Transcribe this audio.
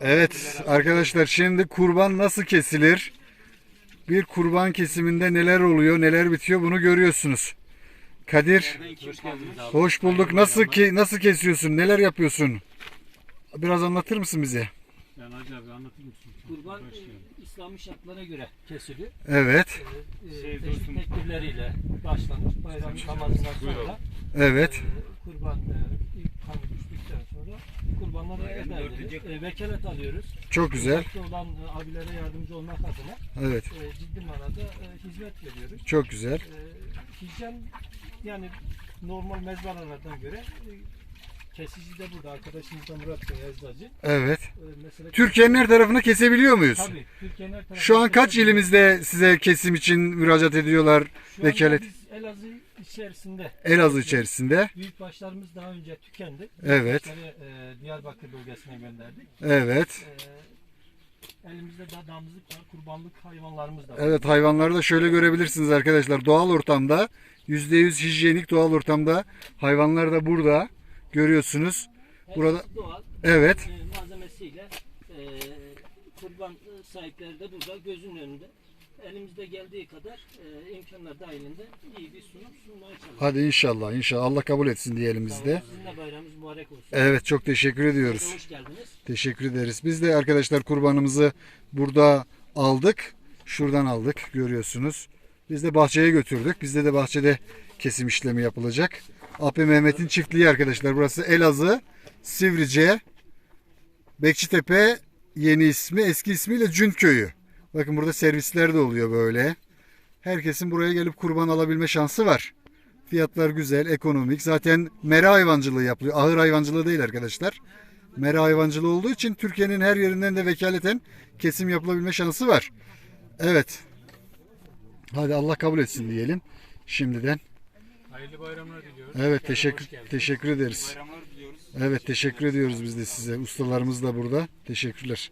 Evet arkadaşlar şimdi kurban nasıl kesilir? Bir kurban kesiminde neler oluyor, neler bitiyor bunu görüyorsunuz. Kadir Hoş bulduk. Nasıl ki nasıl kesiyorsun? Neler yapıyorsun? Biraz anlatır mısın bize? Yani Hacı abi anlatır mısın? Kurban e. İslami şartlara göre kesiliyor. Evet. E, Şey, e, teşvik tekbirleriyle başlanmış. Bayram namazından sonra Evet. e, kurban e, eda edilir. E, vekalet alıyoruz. Çok güzel. Uzakta olan e, abilere yardımcı olmak adına Evet. e, ciddi manada e, hizmet veriyoruz. Çok güzel. E, hijyen yani normal mezbaralardan göre e, kesici de burada. Arkadaşımız da Murat Bey Eczacı. Evet. E, mesela Türkiye'nin her tarafını kesebiliyor muyuz? Tabii. Türkiye'nin her Şu an kaç ilimizde size kesim için müracaat ediyorlar? Şu anda vekalet? biz içerisinde Elazığ içerisinde. büyük başlarımız daha önce tükendi. Evet. E, Diyarbakır bölgesine gönderdik. Evet. E, elimizde da damızlık var, kurbanlık hayvanlarımız da var. Evet hayvanları da şöyle görebilirsiniz arkadaşlar. Doğal ortamda %100 hijyenik doğal ortamda hayvanlar da burada görüyorsunuz. Hepsi burada- doğal Evet. e, malzemesiyle e, kurban sahipleri de burada gözün önünde. Elimizde geldiği kadar e, imkanlar dahilinde iyi bir sunum sunmaya çalışıyoruz. Hadi inşallah inşallah Allah kabul etsin diyelim biz de. Sizin de bayramınız mübarek olsun. Evet çok teşekkür ediyoruz. Hoş geldiniz. Teşekkür ederiz. Biz de arkadaşlar kurbanımızı burada aldık. Şuradan aldık görüyorsunuz. Biz de bahçeye götürdük. Bizde de bahçede kesim işlemi yapılacak. AP Mehmet'in çiftliği arkadaşlar. Burası Elazığ, Sivrice, Bekçitepe yeni ismi, eski ismiyle Cünt Köyü. Bakın burada servisler de oluyor böyle. Herkesin buraya gelip kurban alabilme şansı var. Fiyatlar güzel, ekonomik. Zaten mera hayvancılığı yapılıyor. Ahır hayvancılığı değil arkadaşlar. Mera hayvancılığı olduğu için Türkiye'nin her yerinden de vekaleten kesim yapılabilme şansı var. Evet. Hadi Allah kabul etsin diyelim şimdiden. Hayırlı bayramlar diliyoruz. Evet teşekkür teşekkür ederiz. Bayramlar diliyoruz. Evet teşekkür ediyoruz biz de size. Ustalarımız da burada. Teşekkürler.